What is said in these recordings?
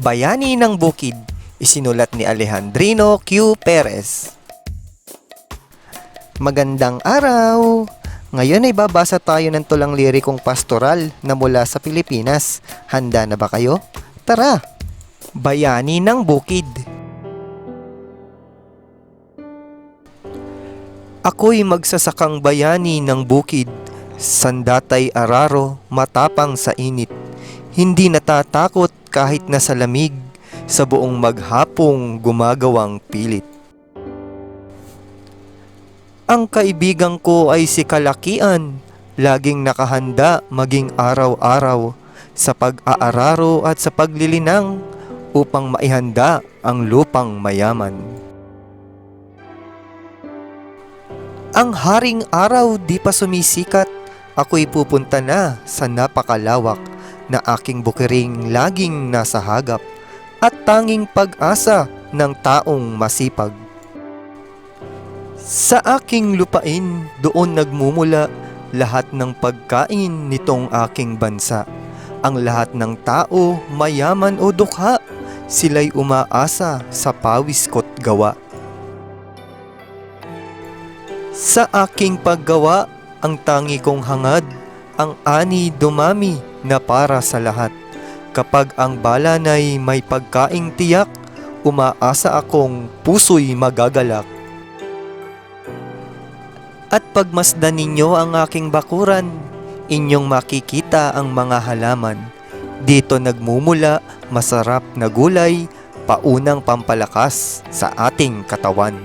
Bayani ng Bukid, isinulat ni Alejandrino Q. Perez. Magandang araw! Ngayon ay babasa tayo ng tulang lirikong pastoral na mula sa Pilipinas. Handa na ba kayo? Tara! Bayani ng Bukid Ako'y magsasakang bayani ng bukid, sandatay araro, matapang sa init. Hindi natatakot kahit nasa lamig, sa buong maghapong gumagawang pilit. Ang kaibigan ko ay si Kalakian, laging nakahanda maging araw-araw sa pag-aararo at sa paglilinang upang maihanda ang lupang mayaman. Ang haring araw di pa sumisikat, ako'y pupunta na sa napakalawak na aking bukiring laging nasa hagap at tanging pag-asa ng taong masipag. Sa aking lupain, doon nagmumula lahat ng pagkain nitong aking bansa. Ang lahat ng tao, mayaman o dukha, sila'y umaasa sa pawis ko't gawa. Sa aking paggawa, ang tangi kong hangad, ang ani dumami na para sa lahat. Kapag ang balanay may pagkaing tiyak, umaasa akong puso'y magagalak. At pagmasdan ninyo ang aking bakuran, inyong makikita ang mga halaman. Dito nagmumula masarap na gulay, paunang pampalakas sa ating katawan.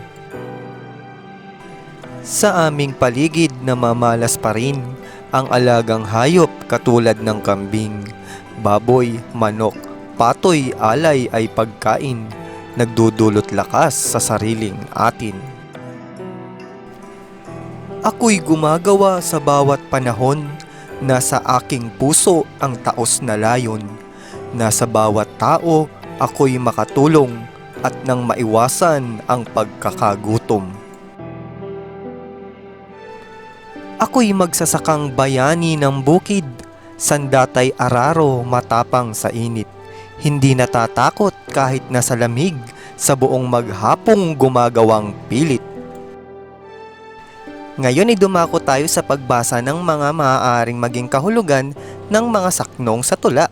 Sa aming paligid na mamalas pa rin ang alagang hayop katulad ng kambing, baboy, manok, patoy, alay ay pagkain, nagdudulot lakas sa sariling atin. Ako'y gumagawa sa bawat panahon, nasa aking puso ang taos na layon. Nasa bawat tao, ako'y makatulong at nang maiwasan ang pagkakagutom. Ako'y magsasakang bayani ng bukid, sandatay araro matapang sa init. Hindi natatakot kahit nasa lamig, sa buong maghapong gumagawang pilit. Ngayon ay dumako tayo sa pagbasa ng mga maaaring maging kahulugan ng mga saknong sa tula.